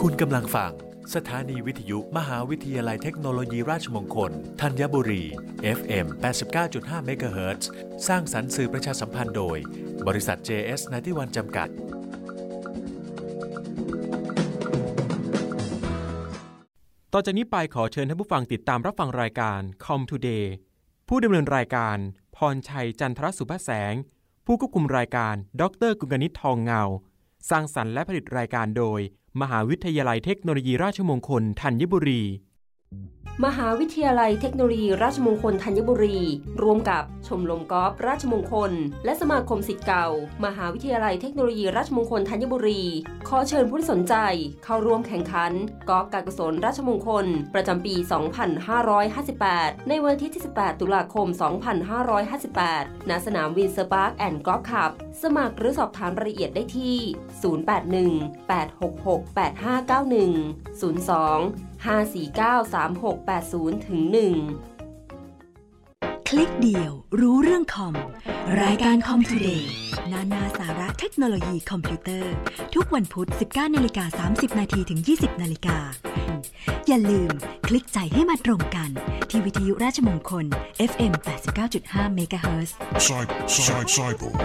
คุณกำลังฟัง สถานีวิทยุมหาวิทยาลัยเทคโนโลยีราชมงคล ธัญบุรี FM 89.5เมกะเฮิรตซ์สร้างสรรค์สื่อประชาสัมพันธ์โดย บริษัท JS นทิวันจำกัด ต่อจากนี้ไปขอเชิญท่านผู้ฟังติดตามรับฟังรายการ Com Today ผู้ดำเนินรายการ พรชัยจันทรสุภแสง ผู้ควบคุมรายการ ดรกุลกนิษฐ์ทองเงา สร้างสรรค์และผลิตรายการโดย มหาวิทยาลัยเทคโนโลยีราชมงคลธัญบุรี มหาวิทยาลัยเทคโนโลยีราชมงคลธัญบุรี ร่วมกับชมรมกอล์ฟราชมงคล และสมาคมสิทธิ์เก่า มหาวิทยาลัยเทคโนโลยีราชมงคลธัญบุรี ขอเชิญผู้ที่สนใจเข้าร่วมแข่งขันกอล์ฟการกุศลราชมงคล ประจำปี 2558 ในวันที่28ตุลาคม 2558 ณ สนามวินเซอร์ปาร์คแอนด์กอล์ฟคลับ สมัครหรือสอบถามรายละเอียดได้ที่ 081 866 8591 02 5493680ถึง1คลิกเดียว รู้เรื่องคอม รายการคอมทูเดย์นานาสาระเทคโนโลยีคอมพิวเตอร์ ทุกวันพุธ 19นาฬิกา30นาทีถึง 20นาฬิกาอย่าลืมคลิกใจให้มาตรงกัน ที่วิทยุราชมงคล FM 89.5 MHz Side, side, cyborg.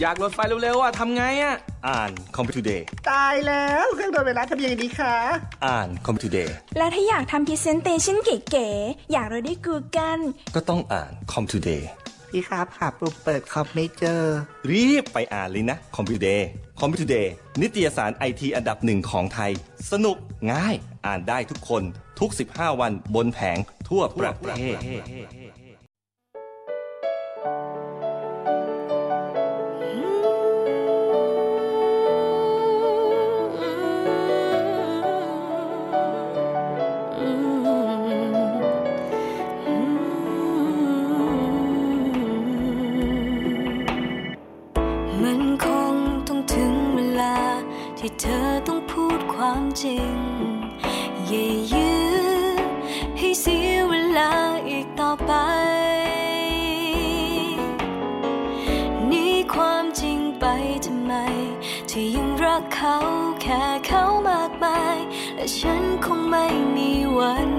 อยากโหลดไฟล์เร็วๆอะทำไงอะ อ่านคอมพิวเตอร์ตายแล้วเครื่องโดนไวรัสทำยังไงดีคะ อ่านคอมพิวเตอร์แล้วถ้าอยากทำพรีเซนเตชันเก๋ๆ อยากเราได้กูกัน ก็ต้องอ่านคอมพิวเตอร์พี่ครับหาปุ่มเปิดคอมไม่เจอ รีบไปอ่านเลยนะคอมพิวเตอร์คอมพิวเตอร์นิตยสารไอทีอันดับหนึ่งของไทย สนุกง่ายอ่านได้ทุกคนทุก 15 วันบนแผงทั่วประเทศ เธอต้องพูดความจริง อย่ายื้อให้เสียเวลาอีกต่อไป นี่ความจริงไปทำไมที่ยังรักเขาแค่เขามากมาย และฉันคงไม่มีวัน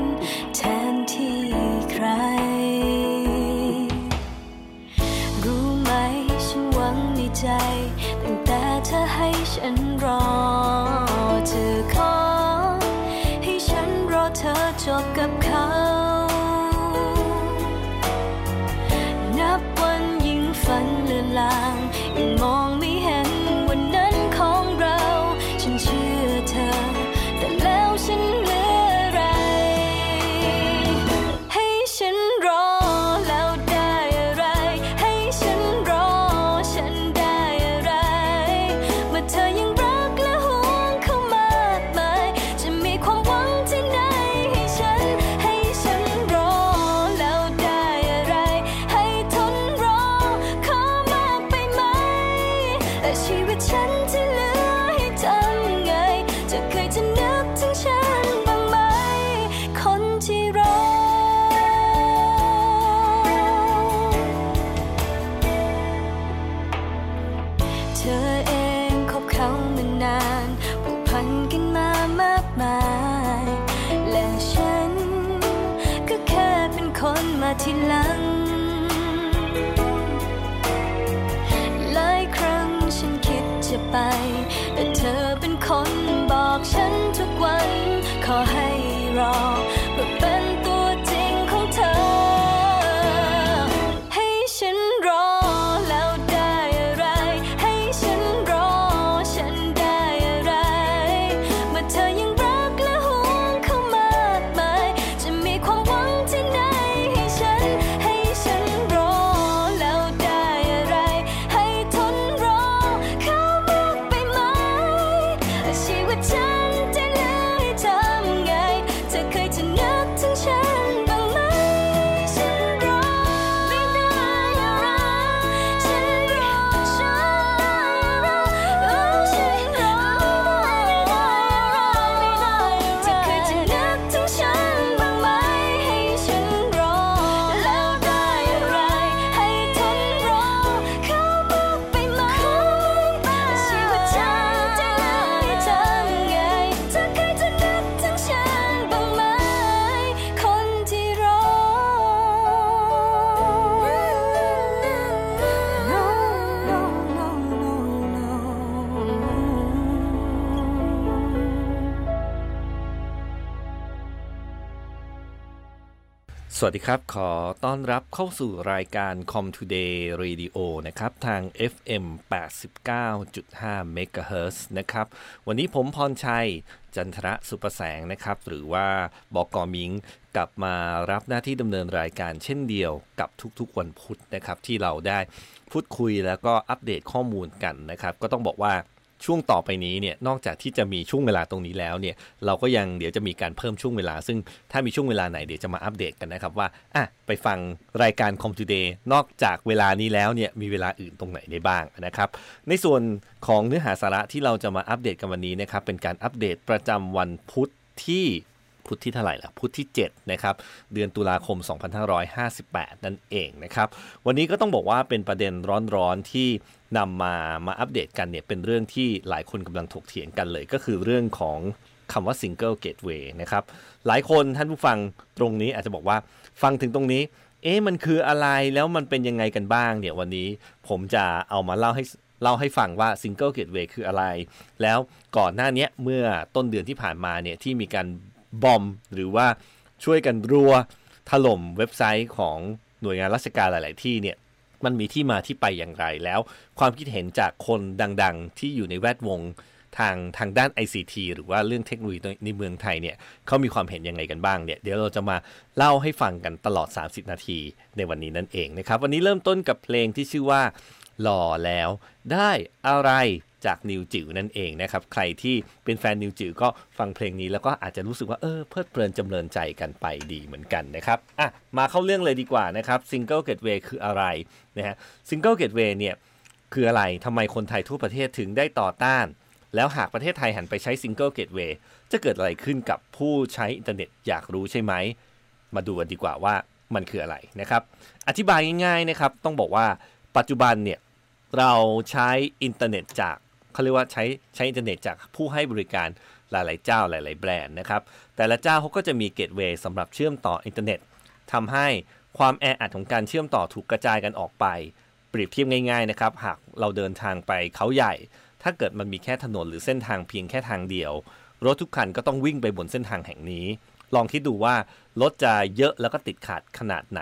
แทนที่ใคร สวัสดีครับ ขอต้อนรับเข้าสู่รายการ Com Today Radio นะครับ ทาง FM 89.5 MHz นะครับ วันนี้ผมพรชัย จันทระสุประแสงนะครับ หรือว่าบอกกอมิง กลับมารับหน้าที่ดำเนินรายการเช่นเดียวกับทุกๆวันพุธนะครับ ที่เราได้พูดคุยแล้วก็อัปเดตข้อมูลกันนะครับ ก็ต้องบอกว่า ช่วงต่อไปนี้เนี่ยนอกจากที่จะมีช่วงเวลาตรงนี้แล้วเนี่ยเราก็ยังเดี๋ยวจะมีการเพิ่มช่วงเวลา ซึ่งถ้ามีช่วงเวลาไหนเดี๋ยวจะมาอัปเดตกันนะครับว่าอะไปฟังรายการคอมจูเดย์นอกจากเวลานี้แล้วเนี่ยมีเวลาอื่นตรงไหนได้บ้างนะครับ ในส่วนของเนื้อหาสาระที่เราจะมาอัปเดตกันวันนี้นะครับเป็นการอัปเดตประจำวันพุธที่ พุธที่เท่าไหร่ล่ะพุธที่ 7 นะครับ เดือนตุลาคม 2558 นั่นเองนะครับ วันนี้ก็ต้องบอกว่าเป็นประเด็นร้อนๆที่นำมามาอัปเดตกันเนี่ยเป็นเรื่องที่หลายคนกำลังถกเถียงกันเลย ก็คือเรื่องของคำว่า Single Gateway นะครับ หลายคนท่านผู้ฟังตรงนี้อาจจะบอกว่าฟังถึงตรงนี้ เอ๊ะมันคืออะไรแล้วมันเป็นยังไงกันบ้างเนี่ยวันนี้ผมจะเอามาเล่าให้เล่าให้ฟังว่า Single Gateway คืออะไร แล้วก่อนหน้านี้เมื่อต้นเดือนที่ผ่านมาเนี่ยที่มีการ บอมหรือว่าช่วยกันรัวถล่มเว็บไซต์ของหน่วยงานราชการหลาย ๆ ที่เนี่ยมันมีที่มาที่ไปอย่างไรแล้ว ความคิดเห็นจากคนดัง ๆ ที่อยู่ในแวดวงทางทางด้าน ICT หรือว่าเรื่องเทคโนโลยีในเมืองไทยเนี่ยเขามีความเห็นยังไงกันบ้างเนี่ยเดี๋ยวเราจะมาเล่าให้ฟังกันตลอด 30 นาทีในวันนี้นั่นเองนะครับ วันนี้เริ่มต้นกับเพลงที่ชื่อว่า หล่อแล้วได้อะไร จากนิวจิ๋วนั่นเองนะครับ ใครที่เป็นแฟนนิวจิ๋วก็ฟังเพลงนี้แล้วก็อาจจะรู้สึกว่าเออเพลิดเพลินจำเริญใจกันไปดีเหมือนกันนะครับอะมาเข้าเรื่องเลยดีกว่านะครับ Single Gateway คืออะไรนะฮะ Single Gateway เนี่ยคืออะไรทำไมคนไทยทั่วประเทศถึงได้ต่อต้าน แล้วหากประเทศไทยหันไปใช้ Single Gateway จะเกิดอะไรขึ้นกับผู้ใช้อินเทอร์เน็ตอยากรู้ใช่ไหม มาดูกันดีกว่าว่ามันคืออะไรนะครับ อธิบายง่ายๆนะครับ ต้องบอกว่าปัจจุบันเนี่ย เราใช้อินเทอร์เน็ตจาก เขาเรียกว่าใช้ใช้อินเทอร์เน็ตจากผู้ให้บริการหลาย ๆ เจ้าหลาย ๆ แบรนด์นะครับ แต่ละเจ้าเขาก็จะมีเกตเวย์สำหรับเชื่อมต่ออินเทอร์เน็ตทำให้ความแออัดของการเชื่อมต่อถูกกระจายกันออกไป เปรียบเทียบง่าย ๆ นะครับ หากเราเดินทางไปเขาใหญ่ ถ้าเกิดมันมีแค่ถนนหรือเส้นทางเพียงแค่ทางเดียว รถทุกคันก็ต้องวิ่งไปบนเส้นทางแห่งนี้ ลองคิดดูว่ารถจะเยอะแล้วก็ติดขัดขนาดไหน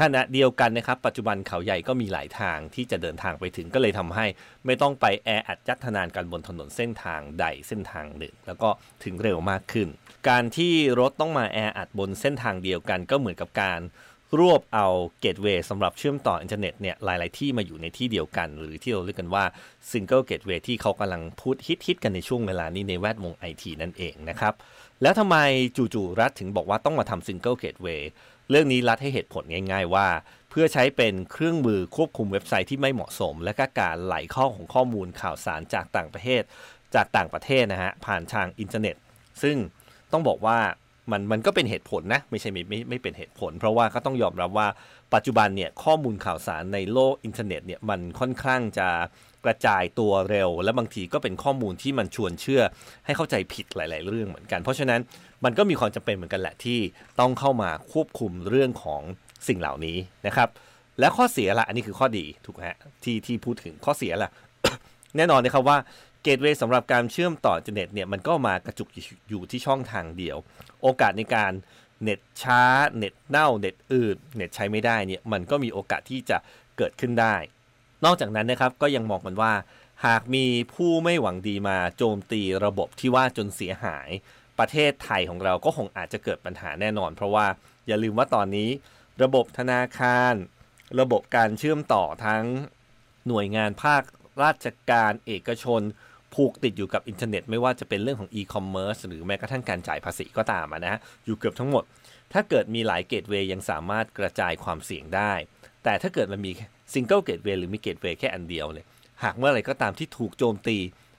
ขณะเดียวกันนะครับ ปัจจุบันเขาใหญ่ก็มีหลายทางที่จะเดินทางไปถึงก็เลยทำให้ ไม่ต้องไปแออัดยัดทนานกันบนถนนเส้นทางใดเส้นทางหนึ่ง แล้วก็ถึงเร็วมากขึ้น การที่รถต้องมาแออัดบนเส้นทางเดียวกันก็เหมือนกับการรวบเอาเกตเวย์สำหรับเชื่อมต่ออินเทอร์เน็ตเนี่ยหลาย ๆ ที่มาอยู่ในที่เดียวกัน หรือที่เราเรียกกันว่า Single Gateway ที่เขากำลังพูดฮิต ๆ กันในช่วงเวลานี้ในแวดวงไอทีนั่นเองนะครับ แล้วทำไมจู่ ๆ รัฐถึงบอกว่าต้องมาทำ Single Gateway เเรื่องนี้รัฐให้เหตุผลง่าย ๆ ว่า เพื่อใช้เป็นเครื่องมือควบคุมเว็บไซต์ที่ไม่เหมาะสม และก็การไหลเข้าของข้อมูลข่าวสารจากต่างประเทศ จากต่างประเทศนะฮะผ่านทางอินเทอร์เน็ต ซึ่งต้องบอกว่ามันมันก็เป็นเหตุผลนะ ไม่ใช่ไม่ไม่ไม่เป็นเหตุผล เพราะว่าก็ต้องยอมรับว่าปัจจุบันเนี่ยข้อมูลข่าวสารในโลกอินเทอร์เน็ตเนี่ยมันค่อนข้างจะกระจายตัวเร็ว และบางทีก็เป็นข้อมูลที่มันชวนเชื่อให้เข้าใจผิดหลาย ๆ เรื่องเหมือนกัน เพราะฉะนั้น มันก็มีความจำเป็นเหมือนกันแหละที่ต้องเข้ามาควบคุมเรื่องของสิ่งเหล่านี้นะครับ และข้อเสียละอันนี้คือข้อดีถูกไหมที่ที่พูดถึงข้อเสียละแน่นอนนะครับว่าเกตเวย์สำหรับการเชื่อมต่ออินเทอร์เน็ตเนี่ยมันก็มากระจุกอยู่ที่ช่องทางเดียว โอกาสในการเน็ตช้า เน็ตเน่า เน็ตอืดเน็ตใช้ไม่ได้เนี่ยมันก็มีโอกาสที่จะเกิดขึ้นได้ นอกจากนั้นนะครับก็ยังมองกันว่า หากมีผู้ไม่หวังดีมาโจมตีระบบที่ว่าจนเสียหาย ประเทศไทยของเราก็คงอาจจะเกิดปัญหาแน่นอน เพราะว่าอย่าลืมว่าตอนนี้ระบบธนาคาร ระบบการเชื่อมต่อทั้งหน่วยงานภาคราชการเอกชน ผูกติดอยู่กับอินเทอร์เน็ต ไม่ว่าจะเป็นเรื่องของอีคอมเมิร์ซหรือแม้กระทั่งการจ่ายภาษีก็ตามนะฮะอยู่เกือบทั้งหมด ถ้าเกิดมีหลายเกตเวย์ยังสามารถกระจายความเสี่ยงได้ แต่ถ้าเกิดมันมีซิงเกิลเกตเวย์หรือมีเกตเวย์แค่อันเดียวเลยหากเมื่อไรก็ตามที่ถูกโจมตี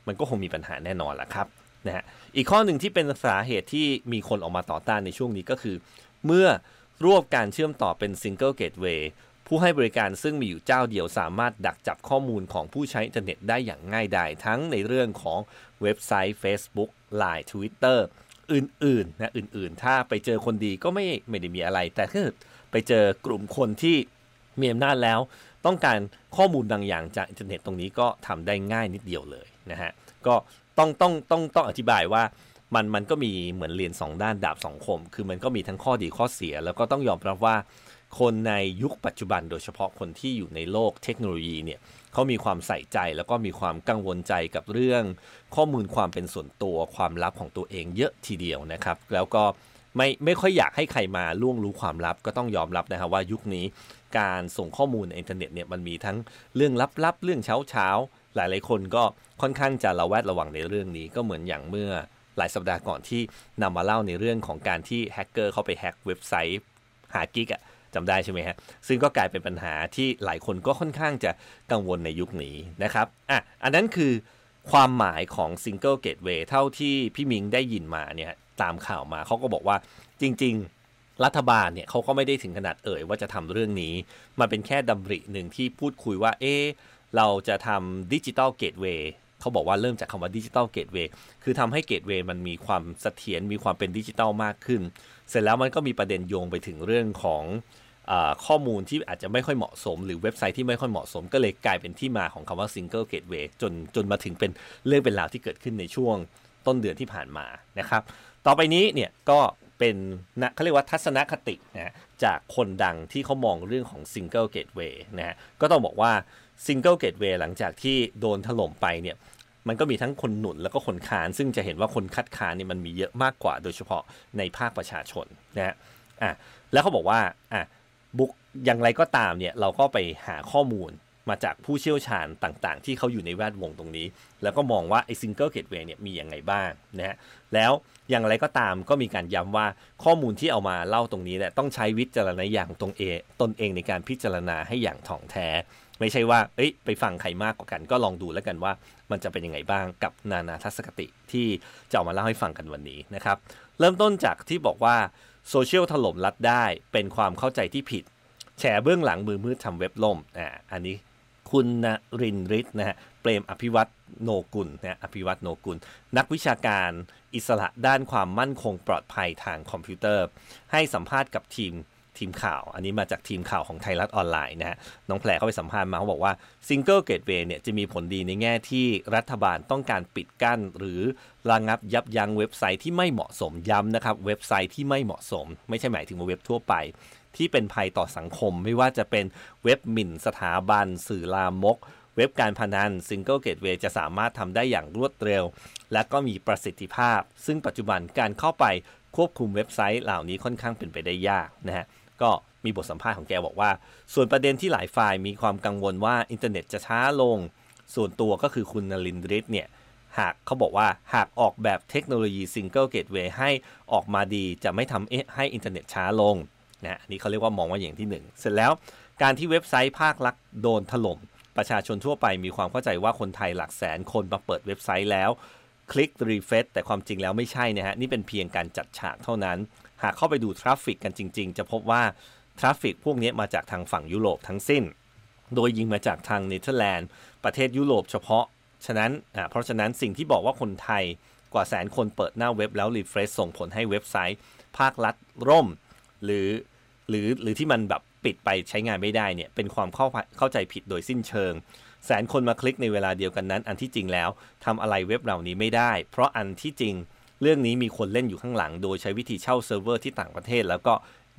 มันก็คงมีปัญหาแน่นอนแหละครับนะฮะ อีกข้อหนึ่งที่เป็นสาเหตุที่มีคนออกมาต่อต้านในช่วงนี้ก็คือ เมื่อรวบการเชื่อมต่อเป็นซิงเกิลเกตเวย์ผู้ให้บริการซึ่งมีอยู่เจ้าเดียวสามารถดักจับข้อมูลของผู้ใช้อินเทอร์เน็ตได้อย่างง่ายดายทั้งในเรื่องของเว็บไซต์ Facebook Line Twitter อื่นๆนะอื่นๆ ถ้าไปเจอคนดีก็ไม่ไม่ได้มีอะไร แต่ถ้าไปเจอกลุ่มคนที่มีอำนาจแล้ว ต้องการข้อมูลบางอย่างจากอินเทอร์เน็ตตรงนี้ก็ทำได้ง่ายนิดเดียวเลยนะฮะก็ ต้องต้องต้องต้องอธิบายว่ามันมันก็มีเหมือนเรียน 2 ด้านดาบสองคม คือมันก็มีทั้งข้อดีข้อเสีย แล้วก็ต้องยอมรับว่าคนในยุคปัจจุบันโดยเฉพาะคนที่อยู่ในโลกเทคโนโลยีเนี่ยเขามีความใส่ใจแล้วก็มีความกังวลใจกับเรื่อง ข้อมูลความเป็นส่วนตัวความลับของตัวเองเยอะทีเดียวนะครับ แล้วก็ไม่ไม่ค่อยอยากให้ใครมาล่วงรู้ความลับก็ต้องยอมรับนะครับว่ายุคนี้การส่งข้อมูลในอินเทอร์เน็ตเนี่ยมันมีทั้งเรื่องลับๆเรื่องเช้าเช้า หลายๆคนก็ค่อนข้างจะระแวดระวังในเรื่องนี้ก็เหมือนอย่างเมื่อหลายสัปดาห์ก่อนที่นำมาเล่าในเรื่องของการที่แฮกเกอร์เข้าไปแฮกเว็บไซต์หากิกอะจำได้ใช่ไหมฮะ ซึ่งก็กลายเป็นปัญหาที่หลายคนก็ค่อนข้างจะกังวลในยุคนี้นะครับอะอันนั้นคือความหมายของ Single Gateway เท่าที่พี่มิงได้ยินมาเนี่ยตามข่าวมาเขาก็บอกว่าจริง ๆ รัฐบาลเนี่ยเขาก็ไม่ได้ถึงขนาดเอ่ยว่าจะทำเรื่องนี้มันเป็นแค่ดำริหนึ่งที่พูดคุยว่าเอ๊ เราจะทำดิจิตอลเกตเวย์เขาบอกว่าเริ่มจากคำว่าดิจิตอลเกตเวย์คือทำให้เกตเวย์มันมีความเสถียรมีความเป็นดิจิตอลมากขึ้น เสร็จแล้วมันก็มีประเด็นโยงไปถึงเรื่องของข้อมูลที่อาจจะไม่ค่อยเหมาะสม หรือเว็บไซต์ที่ไม่ค่อยเหมาะสม ก็เลยกลายเป็นที่มาของคำว่า Single Gateway จนจนมาถึงเป็นเรื่องเป็นราวที่เกิดขึ้นในช่วงต้นเดือนที่ผ่านมานะครับ ต่อไปนี้เนี่ยก็เป็นนะเขาเรียกว่าทัศนคตินะจากคนดังที่เขามองเรื่องของ Single Gateway นะฮะก็ต้องบอกว่า Single Gateway หลังจากที่โดนถล่มไปเนี่ยมันก็มีทั้งคนหนุนแล้วก็คนค้าน ซึ่งจะเห็นว่าคนคัดค้านเนี่ยมันมีเยอะมากกว่า โดยเฉพาะในภาคประชาชนนะฮะอะแล้วเขาบอกว่าอะบุกอย่างไรก็ตามเนี่ยเราก็ไปหาข้อมูลมาจากผู้เชี่ยวชาญต่างๆ ที่เขาอยู่ในแวดวงตรงนี้ แล้วก็มองว่าไอ้ซิงเกิลเกตเวย์เนี่ยมีอย่างไรบ้างนะฮะแล้วอย่างไรก็ตามก็มีการย้ำว่าข้อมูลที่เอามาเล่าตรงนี้เนี่ยต้องใช้วิจารณญาณตรงเอตนเองในการพิจารณาให้อย่างถ่องแท้ ไม่ใช่ว่า เอ้ย ไปฟังใครมากกว่ากัน ก็ลองดูแล้วกันว่ามันจะเป็นยังไงบ้างกับนานาทัศนคติที่จะเอามาเล่าให้ฟังกันวันนี้นะครับ เริ่มต้นจากที่บอกว่าโซเชียลถล่มรัดได้เป็นความเข้าใจที่ผิดแฉเบื้องหลังมือมืดทำเว็บล่มอ่าอันนี้คุณนรินริศนะฮะเปรมอภิวัตโนกุลนะอภิวัตโนกุล นักวิชาการอิสระด้านความมั่นคงปลอดภัยทางคอมพิวเตอร์ ให้สัมภาษณ์กับทีม ทีมข่าว อันนี้มาจากทีมข่าวของไทยรัฐออนไลน์นะฮะน้องแผลเข้าไปสัมภาษณ์มาเขาบอกว่า Single Gateway เนี่ยจะมีผลดีในแง่ที่รัฐบาลต้องการปิดกั้น หรือระงับยับยั้งเว็บไซต์ที่ไม่เหมาะสมย้ำนะครับเว็บไซต์ที่ไม่เหมาะสม ไม่ใช่หมายถึงเว็บทั่วไป ที่เป็นภัยต่อสังคม ไม่ว่าจะเป็นเว็บหมิ่นสถาบัน สื่อลามก เว็บการพนัน Single Gateway จะสามารถทำได้อย่างรวดเร็ว และก็มีประสิทธิภาพ ซึ่งปัจจุบันการเข้าไปควบคุมเว็บไซต์เหล่านี้ค่อนข้างเป็นไปได้ยากนะฮะ ก็มีบทสัมภาษณ์ของแกบอกว่า ส่วนประเด็นที่หลายฝ่ายมีความกังวลว่าอินเทอร์เน็ตจะช้าลง ส่วนตัวก็คือคุณนลินดริศเนี่ยหากเขาบอกว่าหากออกแบบเทคโนโลยี Single Gateway ให้ออกมาดีจะไม่ทำให้อินเทอร์เน็ตช้าลงนะนี่เขาเรียกว่ามองว่าอย่างที่ 1 เสร็จแล้วการที่เว็บไซต์ภาครัฐโดนถล่ม ประชาชนทั่วไปมีความเข้าใจว่าคนไทยหลักแสนคนมาเปิดเว็บไซต์แล้ว คลิกรีเฟซแต่ความจริงแล้วไม่ใช่นะฮะ นี่เป็นเพียงการจัดฉากเท่านั้น หากเข้าไปดูทราฟฟิกกันจริง ๆ จะพบว่าทราฟฟิกพวกนี้มาจากทางฝั่งยุโรปทั้งสิ้น โดยยิงมาจากทางเนเธอร์แลนด์ประเทศยุโรปเฉพาะ ฉะนั้นเพราะฉะนั้นสิ่งที่บอกว่าคนไทยกว่าแสนคนเปิดหน้าเว็บแล้วรีเฟรชส่งผลให้เว็บไซต์ ภาครัฐร่ม หรือหรือหรือที่มันแบบปิดไปใช้งานไม่ได้เนี่ยเป็นความเข้าเข้าใจผิดโดยสิ้นเชิง แสนคนมาคลิกในเวลาเดียวกันนั้น อันที่จริงแล้วทำอะไรเว็บเหล่านี้ไม่ได้ เพราะอันที่จริง เรื่องนี้มีคนเล่นอยู่ข้างหลัง โดยใช้วิธีเช่าเซิร์ฟเวอร์ที่ต่างประเทศ แล้วก็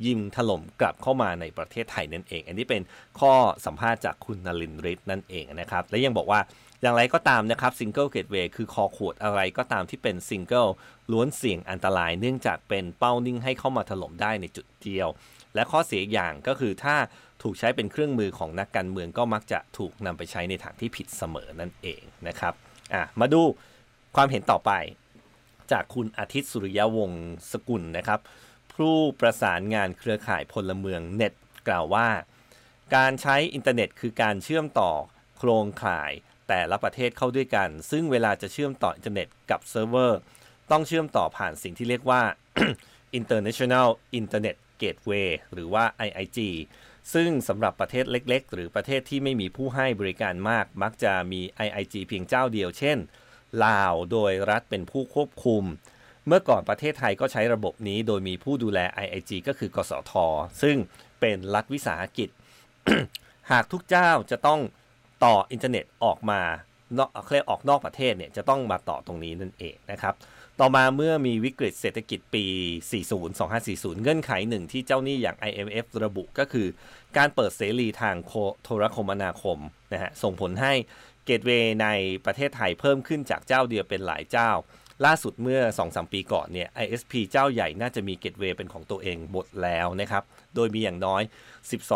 ยิงถล่มกลับเข้ามาในประเทศไทยนั่นเอง อันนี้เป็นข้อสัมภาษณ์จากคุณนลินริศนั่นเองนะครับ และยังบอกว่าอย่างไรก็ตามนะครับซิงเกิลเกตเวย์คือคอขวดอะไรก็ตามที่เป็นซิงเกิลล้วนเสี่ยงอันตราย เนื่องจากเป็นเป้านิ่งให้เข้ามาถล่มได้ในจุดเดียว และข้อเสียอย่างก็คือถ้าถูกใช้เป็นเครื่องมือของนักการเมืองก็มักจะถูกนำไปใช้ในทางที่ผิดเสมอนั่นเองนะครับอะมาดูความเห็นต่อไป จากคุณอาทิตย์สุริยวงศ์สกุลนะครับ ผู้ประสานงานเครือข่ายพลเมืองเน็ตกล่าวว่า การใช้อินเทอร์เน็ตคือการเชื่อมต่อโครงข่ายแต่ละประเทศเข้าด้วยกัน ซึ่งเวลาจะเชื่อมต่ออินเทอร์เน็ตกับเซิร์ฟเวอร์ ต้องเชื่อมต่อผ่านสิ่งที่เรียกว่า International Internet Gateway หรือว่า IIG ซึ่งสำหรับประเทศเล็ก ๆ หรือประเทศที่ไม่มีผู้ให้บริการมาก มักจะมี IIG เพียงเจ้าเดียว เช่น ลาว โดยรัฐเป็นผู้ควบคุม เมื่อก่อนประเทศไทยก็ใช้ระบบนี้ โดยมีผู้ดูแล IIG ก็คือกสท ซึ่งเป็นรัฐวิสาหกิจ หากทุกเจ้าจะต้องต่ออินเทอร์เน็ตออกมาเรียออกนอกประเทศเนี่ยจะต้องมาต่อตรงนี้นั่นเองนะครับ ต่อมาเมื่อมีวิกฤตเศรษฐกิจปี 40 2540 เงื่อนไขหนึ่งที่เจ้าหนี้อย่าง IMF ระบุก็คือ การเปิดเสรีทางโทรคมนาคมนะฮะส่งผลให้ เกตเวย์ในประเทศไทยเพิ่มขึ้นจากเจ้าเดียวเป็นหลายเจ้า ล่าสุดเมื่อ 2-3 ปีก่อนเนี่ย ISP เจ้าใหญ่น่าจะมีเกตเวย์เป็นของตัวเองหมดแล้วนะครับ โดยมีอย่างน้อย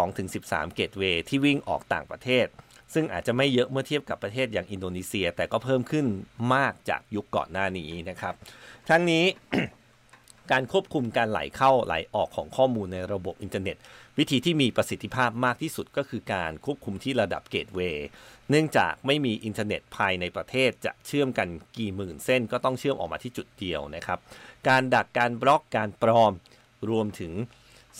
12-13 เกตเวย์ที่วิ่งออกต่างประเทศ ซึ่งอาจจะไม่เยอะเมื่อเทียบกับประเทศอย่างอินโดนีเซีย แต่ก็เพิ่มขึ้นมากจากยุคก่อนหน้านี้นะครับ ทั้งนี้การควบคุมการไหลเข้าไหลออกของข้อมูลในระบบอินเทอร์เน็ต วิธีที่มีประสิทธิภาพมากที่สุดก็คือการควบคุมที่ระดับเกตเวย์เนื่องจากไม่มีอินเทอร์เน็ตภายในประเทศจะเชื่อมกันกี่หมื่นเส้นก็ต้องเชื่อมออกมาที่จุดเดียวนะครับ การดักการบล็อกการปลอมรวมถึง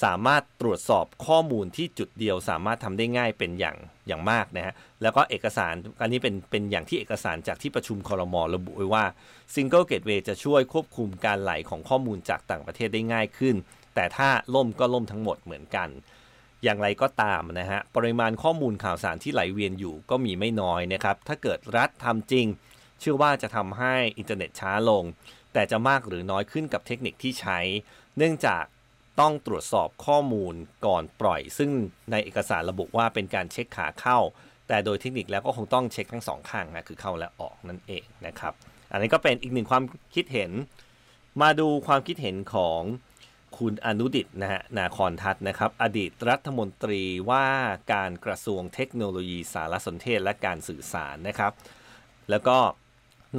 สามารถตรวจสอบข้อมูลที่จุดเดียว สามารถทำได้ง่ายเป็นอย่างอย่างมากนะฮะแล้วก็เอกสารอันนี้เป็นเป็นอย่างที่เอกสารจากที่ประชุมคอรมอระบุไว้ว่า Single Gateway จะช่วยควบคุมการไหลของข้อมูลจากต่างประเทศได้ง่ายขึ้น แต่ถ้าล่มก็ล่มทั้งหมดเหมือนกัน อย่างไรก็ตามนะฮะ ปริมาณข้อมูลข่าวสารที่ไหลเวียนอยู่ก็มีไม่น้อยนะครับ ถ้าเกิดรัฐทำจริง เชื่อว่าจะทำให้อินเทอร์เน็ตช้าลง แต่จะมากหรือน้อยขึ้นกับเทคนิคที่ใช้ เนื่องจากต้องตรวจสอบข้อมูลก่อนปล่อย ซึ่งในเอกสารระบุว่าเป็นการเช็คขาเข้า แต่โดยเทคนิคแล้วก็คงต้องเช็คทั้งสองข้างนะคือเข้าและออกนั่นเองนะครับ อันนี้ก็เป็นอีกหนึ่งความคิดเห็น มาดูความคิดเห็นของ คุณอนุดิตนะฮะนาคอนทัศนะครับ อดีตรัฐมนตรีว่าการกระทรวงเทคโนโลยีสารสนเทศและการสื่อสารนะครับ แล้วก็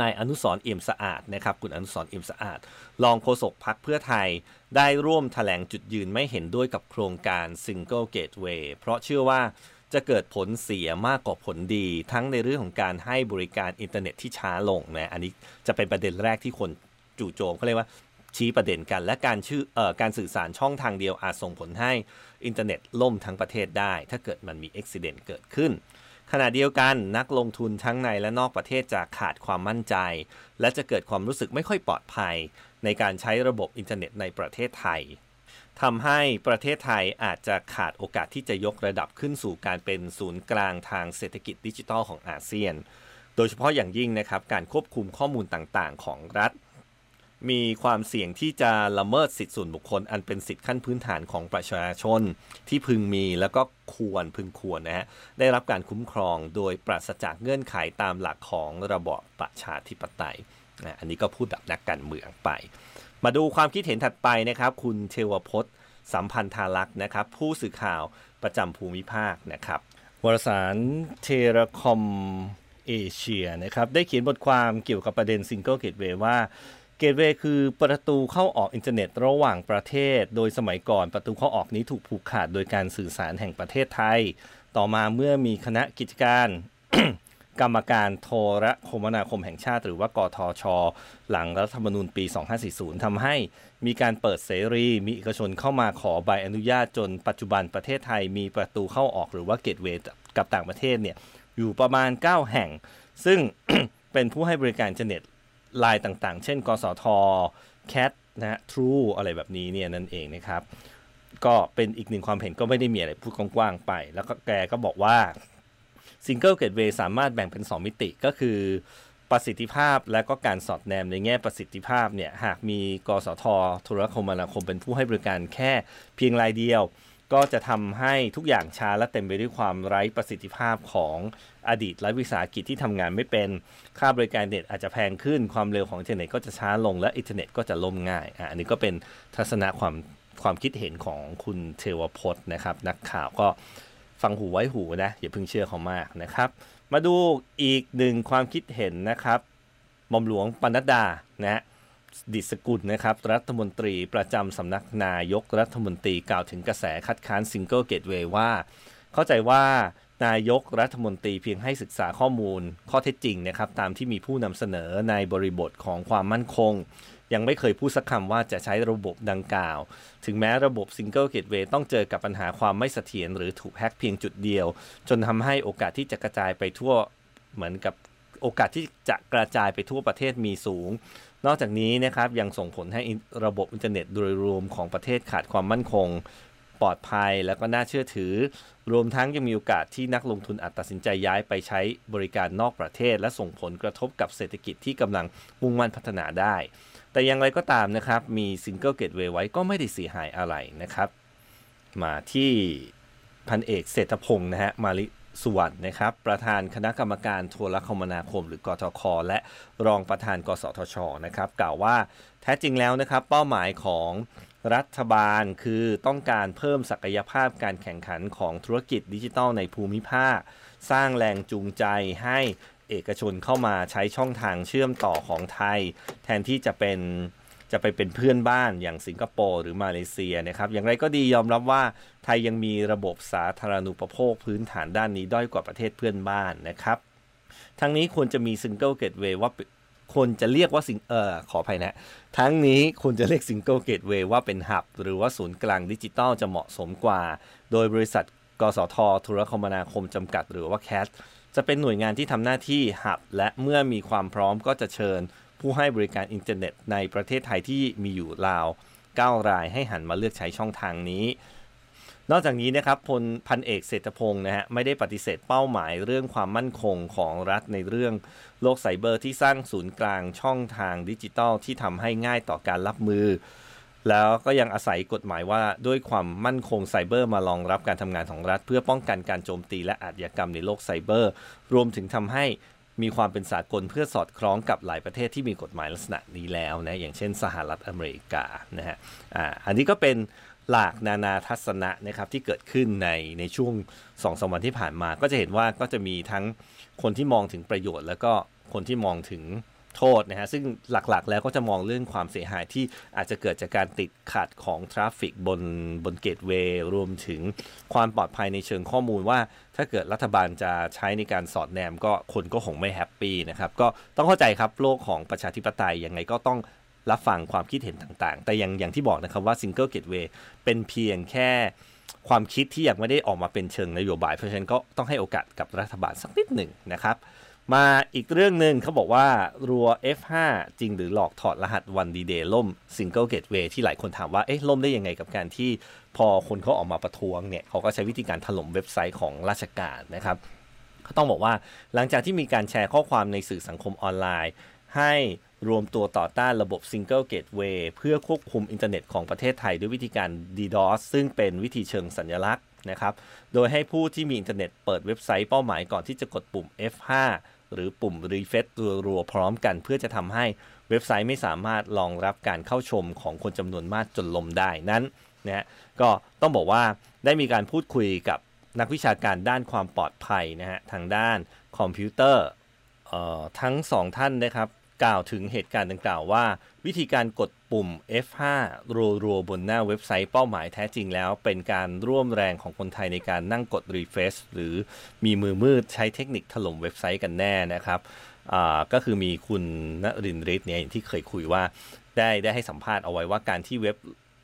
นายอนุสรเอี่ยมสะอาดนะครับ คุณอนุสรเอี่ยมสะอาด รองโฆษกพักเพื่อไทยได้ร่วมถแถลงจุดยืนไม่เห็นด้วยกับโครงการ Single Gateway เพราะเชื่อว่าจะเกิดผลเสียมากกว่าผลดี ทั้งในเรื่องของการให้บริการอินเทอร์เน็ตที่ช้าลงนะ อันนี้จะเป็นประเด็นแรกที่คนจู่โจมเขาเรียกว่า ชี้ประเด็นกัน และการชื่อเอ่อการสื่อสารช่องทางเดียวอาจส่งผลให้อินเทอร์เน็ตล่มทั้งประเทศได้ ถ้าเกิดมันมีอุบิเหตุเกิดขึ้น ขณะเดียวกันนักลงทุนทั้งในและนอกประเทศจะขาดความมั่นใจ และจะเกิดความรู้สึกไม่ค่อยปลอดภัย ในการใช้ระบบอินเทอร์เน็ตในประเทศไทยทำให้ประเทศไทยอาจจะขาดโอกาสที่จะยกระดับขึ้นสู่การเป็นศูนย์กลางทางเศรษฐกิจดิจิทัลของอาเซียน โดยเฉพาะอย่างยิ่งนะครับการควบคุมข้อมูลต่างๆ ของรัฐ มีความเสี่ยงที่จะละเมิดสิทธิส่วนบุคคล อันเป็นสิทธิขั้นพื้นฐานของประชาชน ที่พึงมีแล้วก็ควรพึงควรนะฮะได้รับการคุ้มครองโดยปราศจากเงื่อนไขตามหลักของระบอบประชาธิปไตยนะอันนี้ก็พูดแบบนักการเมืองไป มาดูความคิดเห็นถัดไปนะครับ คุณเทวพจน์ สัมพันธาลักษ์นะครับ ผู้สื่อข่าวประจำภูมิภาคนะครับวารสารเทเลคอมเอเชียนะครับได้เขียนบทความเกี่ยวกับประเด็นซิงเกิลเกตเวว่า เกตเวย์คือประตูเข้าออกอินเทอร์เน็ตระหว่างประเทศ โดยสมัยก่อนประตูเข้าออกนี้ถูกผูกขาดโดยการสื่อสารแห่งประเทศไทย ต่อมาเมื่อมีคณะกิจการ กรรมการโทรคมนาคมแห่งชาติ หรือว่ากทช หลังรัฐธรรมนูญปี 2540ทำให้มีการเปิดเสรี มีเอกชนเข้ามาขอใบอนุญาตจนปัจจุบันประเทศไทยมีประตูเข้าออกหรือว่าเกตเวย์กับต่างประเทศเนี่ยอยู่ประมาณ 9 แห่ง ซึ่งเป็นผู้ให้บริการอินเทอร์เน็ต ลายต่างๆ เช่น กสท CAT นะ True อะไรแบบนี้เนี่ยนั่นเองนะครับ ก็เป็นอีกหนึ่งความเห็นก็ไม่ได้มีอะไรพูดกว้างๆไป แล้วก็แกก็บอกว่า Single Gateway สามารถแบ่งเป็น 2 มิติก็คือประสิทธิภาพและก็การสอดแนมในแง่ประสิทธิภาพเนี่ยหากมีกสทโทรคมนาคมเป็นผู้ให้บริการแค่เพียงรายเดียว ก็จะทำให้ทุกอย่างช้าและเต็มไปด้วยความไร้ประสิทธิภาพของอดีตรัฐวิสาหกิจที่ทำงานไม่เป็น ค่าบริการเน็ตอาจจะแพงขึ้น ความเร็วของอินเทอร์เน็ตก็จะช้าลงและอินเทอร์เน็ตก็จะล่มง่ายอะอันนี้ก็เป็นทัศนะความความคิดเห็นของคุณเทวพจน์นะครับ นักข่าวก็ฟังหูไว้หูนะอย่าเพิ่งเชื่อเขามากนะครับ มาดูอีกหนึ่งความคิดเห็นนะครับหม่อมหลวงปนัดดานะ ดิสกุลนะครับ รัฐมนตรีประจำสำนักนายกรัฐมนตรีกล่าวถึงกระแสคัดค้านซิงเกิลเกตเวย์ว่า เข้าใจว่านายกรัฐมนตรีเพียงให้ศึกษาข้อมูลข้อเท็จจริงนะครับ ตามที่มีผู้นำเสนอในบริบทของความมั่นคง ยังไม่เคยพูดสักคำว่าจะใช้ระบบดังกล่าว ถึงแม้ระบบซิงเกิลเกตเวย์ต้องเจอกับปัญหาความไม่เสถียรหรือถูกแฮ็กเพียงจุดเดียว จนทำให้โอกาสที่จะกระจายไปทั่วเหมือนกับโอกาสที่จะกระจายไปทั่วประเทศมีสูง นอกจากนี้นะครับยังส่งผลให้ระบบอินเทอร์เน็ตโดยรวมของประเทศขาดความมั่นคง ปลอดภัยแล้วก็น่าเชื่อถือ รวมทั้งยังมีโอกาสที่นักลงทุนอาจตัดสินใจย้ายไปใช้บริการนอกประเทศ และส่งผลกระทบกับเศรษฐกิจที่กำลังมุ่งมั่นพัฒนาได้ แต่อย่างไรก็ตามนะครับมีซิงเกิลเกตเวย์ไว้ก็ไม่ได้เสียหายอะไรนะครับ มาที่พันเอกเศรษฐพงศ์นะฮะมาลิ สุวรรณนะครับ ประธานคณะกรรมการโทรคมนาคม หรือกทค และรองประธาน กสทชนะครับ กล่าวว่าแท้จริงแล้วนะครับ เป้าหมายของรัฐบาลคือต้องการเพิ่มศักยภาพการแข่งขันของธุรกิจดิจิทัลในภูมิภาค สร้างแรงจูงใจให้เอกชนเข้ามาใช้ช่องทางเชื่อมต่อของไทย แทนที่จะเป็น จะไปเป็นเพื่อนบ้านอย่างสิงคโปร์หรือมาเลเซียนะครับ อย่างไรก็ดียอมรับว่าไทยยังมีระบบสาธารณูปโภคพื้นฐานด้านนี้ด้อยกว่าประเทศเพื่อนบ้านนะครับ ทั้งนี้ควรจะมีซิงเกิลเกตเวย์ว่าควรจะเรียกว่าสิงเออขออภัยนะ ทั้งนี้ควรจะเรียกซิงเกิลเกตเวย์ว่าเป็นหับ หรือว่าศูนย์กลางดิจิตอลจะเหมาะสมกว่า โดยบริษัทกสทโทรคมนาคมจำกัดหรือว่าแคสจะเป็นหน่วยงานที่ทำหน้าที่หับ และเมื่อมีความพร้อมก็จะเชิญ ผู้ให้บริการอินเทอร์เน็ตในประเทศไทยที่มีอยู่ราว 9 รายให้หันมาเลือกใช้ช่องทางนี้ นอกจากนี้นะครับพลพันเอกเศรษฐพงศ์นะฮะไม่ได้ปฏิเสธเป้าหมายเรื่องความมั่นคงของรัฐในเรื่องโลกไซเบอร์ที่สร้างศูนย์กลางช่องทางดิจิทัลที่ทำให้ง่ายต่อการรับมือแล้วก็ยังอาศัยกฎหมายว่าด้วยความมั่นคงไซเบอร์มารองรับการทำงานของรัฐ เพื่อป้องกันการโจมตีและอาชญากรรมในโลกไซเบอร์ รวมถึงทำให้ มีความเป็นสากลเพื่อสอดคล้องกับหลายประเทศที่มีกฎหมายลักษณะนี้แล้วนะอย่างเช่นสหรัฐอเมริกานะฮะอ่าอันนี้ก็เป็นหลากนานาทัศนะนะครับที่เกิดขึ้นในในช่วงสองสวันที่ผ่านมา ก็จะเห็นว่าก็จะมีทั้งคนที่มองถึงประโยชน์ แล้วก็คนที่มองถึง โทษนะฮะ ซึ่งหลักๆ แล้วก็จะมองเรื่องความเสียหายที่อาจจะเกิดจากการติดขัดของทราฟฟิกบนบนเกตเวย์รวมถึงความปลอดภัยในเชิงข้อมูลว่า ถ้าเกิดรัฐบาลจะใช้ในการสอดแนมก็คนก็คงไม่แฮปปี้นะครับ ก็ต้องเข้าใจครับโลกของประชาธิปไตยยังไงก็ต้องรับฟังความคิดเห็นต่างๆ แต่อย่างอย่างที่บอกนะครับว่า Single Gateway เป็นเพียงแค่ความคิดที่ยังไม่ได้ออกมาเป็นเชิงนโยบาย เพราะฉะนั้นก็ต้องให้โอกาสกับรัฐบาลสักนิดหนึ่งนะครับ มาอีกเรื่องหนึ่งเขาบอกว่ารัว F5 จริงหรือหลอกถอดรหัสวันดีเดย์ล่ม Single Gateway ที่หลายคนถามว่า เอ๊ะ ล่มได้ยังไงกับการที่พอคนเขาออกมาประท้วงเนี่ย เขาก็ใช้วิธีการถล่มเว็บไซต์ของราชการนะครับเขาต้องบอกว่าหลังจากที่มีการแชร์ข้อความในสื่อสังคมออนไลน์ ให้ รวมตัวต่อต้านระบบ Single Gateway เพื่อควบคุมอินเทอร์เน็ตของประเทศไทยด้วยวิธีการ DDoS ซึ่งเป็นวิธีเชิงสัญลักษณ์นะครับ โดยให้ผู้ที่มีอินเทอร์เน็ตเปิดเว็บไซต์เป้าหมายก่อนที่จะกดปุ่ม F5 หรือปุ่ม refresh รัวๆพร้อมกัน เพื่อจะทำให้เว็บไซต์ไม่สามารถรองรับการเข้าชมของคนจำนวนมากจนลมได้นั้นนะก็ต้องบอกว่าได้มีการพูดคุยกับนักวิชาการด้านความปลอดภัยนะฮะทางด้านคอมพิวเตอร์ทั้งสองท่านนะครับ กล่าวถึงเหตุการณ์ดังกล่าวว่า วิธีการกดปุ่ม F5 รัวๆบนหน้าเว็บไซต์เป้าหมายแท้จริงแล้ว เป็นการร่วมแรงของคนไทยในการนั่งกดรีเฟรชหรือมีมือมืดใช้เทคนิคถล่มเว็บไซต์กันแน่นะครับก็คือมีคุณณรินทร์ฤทธิ์เนี่ยที่เคยคุยว่าได้ได้ให้สัมภาษณ์เอาไว้ว่าการที่เว็บ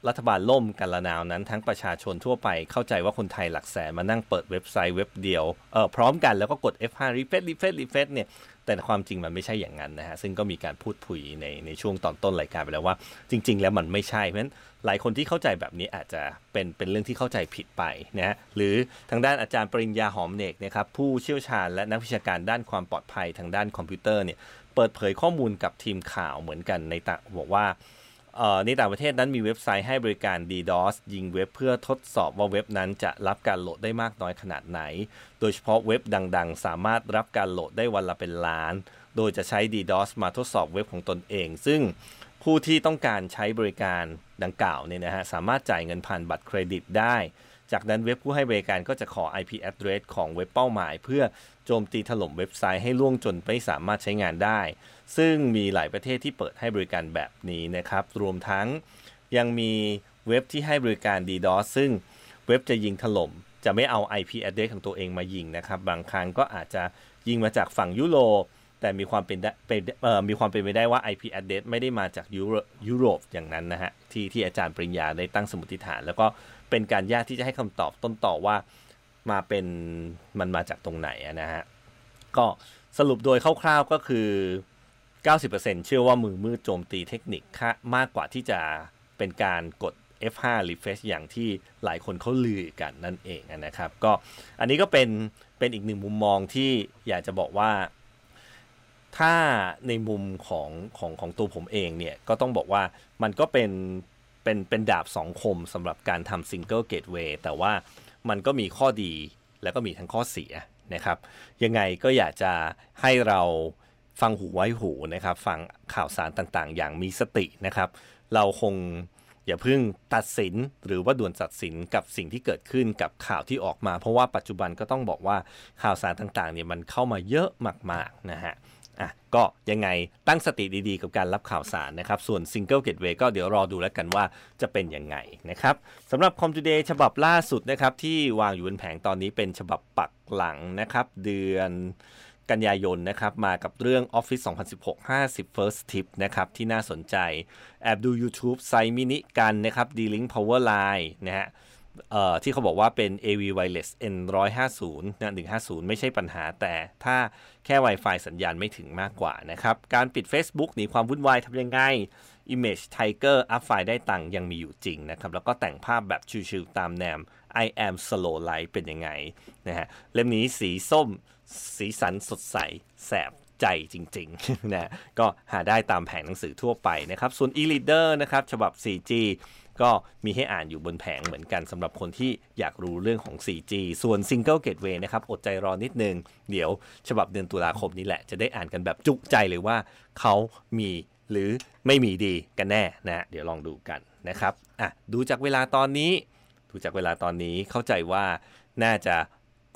รัฐบาลล่มกันละนาวนั้น ทั้งประชาชนทั่วไปเข้าใจว่าคนไทยหลักแสนมานั่งเปิดเว็บไซต์เว็บเดียวเออพร้อมกันแล้วก็กด F5 refresh refresh refresh เนี่ยแต่ความจริงมันไม่ใช่อย่างนั้นนะฮะ ซึ่งก็มีการพูดคุยในในช่วงตอนต้นรายการไปแล้วว่า จริง ๆ แล้วมันไม่ใช่เพราะฉะนั้นหลายคนที่เข้าใจแบบนี้อาจจะเป็นเป็นเรื่องที่เข้าใจผิดไปนะฮะหรือทางด้านอาจารย์ปริญญาหอมเนกนะครับผู้เชี่ยวชาญและนักวิชาการด้านความปลอดภัยทางด้านคอมพิวเตอร์เนี่ยเปิดเผยข้อมูลกับทีมข่าวเหมือนกันในต่างบอกว่า ในต่างประเทศนั้นมีเว็บไซต์ให้บริการ DDoS ยิงเว็บเพื่อทดสอบว่าเว็บนั้นจะรับการโหลดได้มากน้อยขนาดไหน โดยเฉพาะเว็บดังๆ สามารถรับการโหลดได้วันละเป็นล้าน โดยจะใช้ DDoS มาทดสอบเว็บของตนเอง ซึ่งผู้ที่ต้องการใช้บริการดังกล่าวเนี่ยนะฮะสามารถจ่ายเงินผ่านบัตรเครดิตได้ จากนั้นเว็บผู้ให้บริการก็จะขอ IP address ของเว็บเป้าหมาย เพื่อโจมตีถล่มเว็บไซต์ให้ล่วงจนไม่สามารถใช้งานได้ ซึ่งมีหลายประเทศที่เปิดให้บริการแบบนี้นะครับ รวมทั้งยังมีเว็บที่ให้บริการ DDoS ซึ่งเว็บจะยิงถล่ม จะไม่เอา IP address ของตัวเองมายิงนะครับ บางครั้งก็อาจจะยิงมาจากฝั่งยุโรปแต่มีความเป็นเป็นมีความเป็นไปได้ว่า IP address ไม่ได้มาจากยุโรปอย่างนั้นนะฮะที่ที่อาจารย์ปริญญาได้ตั้งสมมติฐาน แล้วก็ เป็นการยากที่จะให้คำตอบต้นต่อว่ามาเป็นมันมาจากตรงไหนนะฮะ ก็สรุปโดยคร่าวๆก็คือ 90%เชื่อว่ามือมืดโจมตีเทคนิคค่มากกว่าที่จะเป็นการกด F5 refresh อย่างที่หลายคนเขาลือกันนั่นเองนะครับ ก็อันนี้ก็เป็นเป็นอีกหนึ่งมุมมองที่อยากจะบอกว่า ถ้าในมุมของของของตัวผมเองเนี่ย ก็ต้องบอกว่ามันก็เป็น เป็นเป็นดาบสองคมสำหรับการทำซิงเกิลเกตเวย์แต่ว่ามันก็มีข้อดีแล้วก็มีทั้งข้อเสียนะครับ ยังไงก็อยากจะให้เราฟังหูไว้หูนะครับ ฟังข่าวสารต่างๆ อย่างมีสตินะครับ เราคงอย่าเพิ่งตัดสินหรือว่าด่วนตัดสินกับสิ่งที่เกิดขึ้นกับข่าวที่ออกมา เพราะว่าปัจจุบันก็ต้องบอกว่าข่าวสารต่างๆเนี่ยมันเข้ามาเยอะมากๆนะฮะ อะก็ยังไงตั้งสติดีๆ กับการรับข่าวสารนะครับ ส่วน Single Gateway ก็เดี๋ยวรอดูแล้วกันว่าจะเป็นยังไงนะครับสำหรับ Com Today ฉบับล่าสุดนะครับ ที่วางอยู่บนแผงตอนนี้เป็นฉบับปักหลังนะครับ เดือนกันยายนนะครับ มากับเรื่อง Office 2016 50 First Tip นะครับ ที่น่าสนใจ แอบดู YouTube ไซมินิกันนะครับ D-Link Power Line นะฮะ ที่เขาบอกว่าเป็น AV Wireless N150 นะ150 ไม่ใช่ปัญหาแต่ถ้าแค่ Wi-Fi สัญญาณไม่ถึงมากกว่านะครับ การปิด Facebook หนีความวุ่นวายทำยังไง Image Tiger อัพไฟล์ได้ตังค์ยังมีอยู่จริงนะครับ แล้วก็แต่งภาพแบบชิวๆตามแนว I am slow life เป็นยังไงนะฮะเล่มนี้สีส้มสีสันสดใส แสบใจจริงๆนะก็หาได้ตามแผงหนังสือทั่วไปนะครับ ส่วน e-reader นะครับ ฉบับ 4G ก็มีให้อ่านอยู่บนแผงเหมือนกันสำหรับคนที่อยากรู้เรื่องของ 4G ส่วน Single Gateway นะครับ อดใจรอนิดนึง เดี๋ยวฉบับเดือนตุลาคมนี้แหละ จะได้อ่านกันแบบจุใจเลยว่าเขามีหรือไม่มีดีกันแน่นะ เดี๋ยวลองดูกันนะครับอะดูจากเวลาตอนนี้ ดูจากเวลาตอนนี้เข้าใจว่าน่าจะ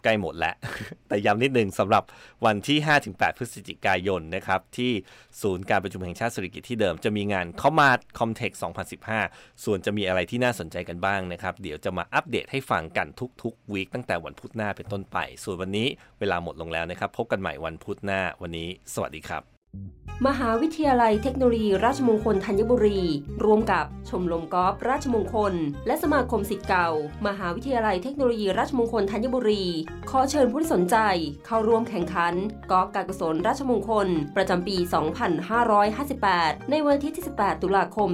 ใกล้หมดแล้ว แต่ย้ำนิดนึงสำหรับวันที่ 5-8 พฤศจิกายนนะครับ ที่ศูนย์การประชุมแห่งชาติสุริกิจที่เดิมจะมีงานเข้ามาคอมเทค2015 ส่วนจะมีอะไรที่น่าสนใจกันบ้างนะครับ เดี๋ยวจะมาอัปเดตให้ฟังกันทุกๆวีคตั้งแต่วันพุธหน้าเป็นต้นไป ส่วนวันนี้เวลาหมดลงแล้วนะครับ พบกันใหม่วันพุธหน้าวันนี้ สวัสดีครับ มหาวิทยาลัยเทคโนโลยีราชมงคลธัญบุรี ร่วมกับชมรมกอล์ฟราชมงคล และสมาคมสิทธิ์เก่า มหาวิทยาลัยเทคโนโลยีราชมงคลธัญบุรี ขอเชิญผู้ที่สนใจเข้าร่วมแข่งขันกอล์ฟการกุศลราชมงคล ประจำปี 2558 ในวันที่28ตุลาคม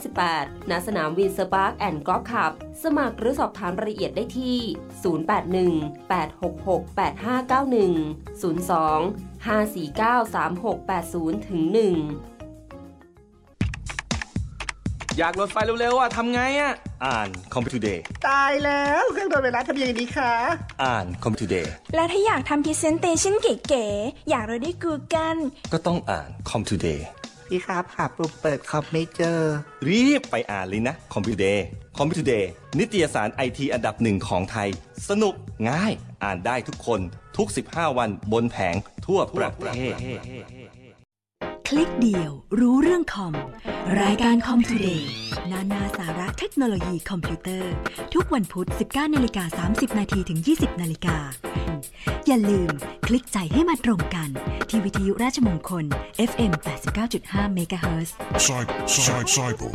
2558 ณ สนามวินเซอร์ปาร์คแอนด์กอล์ฟคลับ สมัครหรือสอบถามรายละเอียดได้ที่ 081 866 8591 02 5493680ถึง1อยากโหลดไฟล์เร็วๆอะทำไงอะ อ่าน Computer Day ตายแล้วเครื่องโดนเวลาทำยังไงดีคะ อ่าน Computer Day แล้วถ้าอยากทำพรีเซนเตชันเก๋ๆ อยากเราได้กูกัน ก็ต้องอ่าน Computer Day พี่ครับหาปุ่มเปิดคอมไม่เจอ รีบไปอ่านเลยนะ Computer Day Computer Day นิตยสารไอทีอันดับหนึ่งของไทย สนุกง่ายอ่านได้ทุกคนทุก 15 วันบนแผงทั่วประเทศ คลิกเดียวรู้เรื่องคอม รายการคอมทูเดย์นานาสาระเทคโนโลยีคอมพิวเตอร์ ทุกวันพุธ 19นาฬิกา30 นาทีถึง 20นาฬิกาอย่าลืมคลิกใจให้มาตรงกัน ที่วิทยุราชมงคล FM 89.5 MHz Cyber, cyber, cyber.